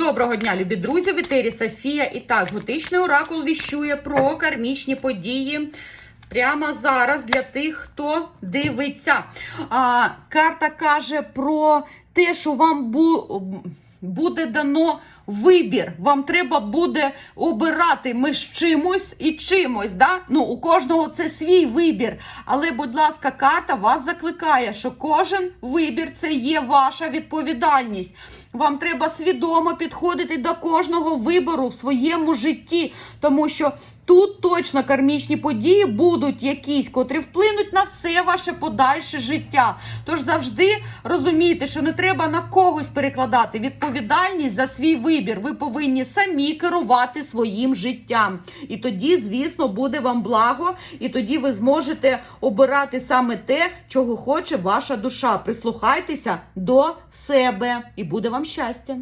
Доброго дня, любі друзі! В етері Софія. І так, готичний оракул віщує про кармічні події. Прямо зараз для тих, хто дивиться. А, карта каже про те, що вам бу- буде дано вибір. Вам треба буде обирати між чимось і чимось. Да? Ну, у кожного це свій вибір. Але, будь ласка, карта вас закликає, що кожен вибір це є ваша відповідальність. Вам треба свідомо підходити до кожного вибору в своєму житті, тому що тут точно кармічні події будуть якісь, котрі вплинуть на все ваше подальше життя. Тож завжди розумійте, що не треба на когось перекладати відповідальність за свій вибір. Ви повинні самі керувати своїм життям. І тоді, звісно, буде вам благо, і тоді ви зможете обирати саме те, чого хоче ваша душа. Прислухайтеся до себе, і буде вам щастя.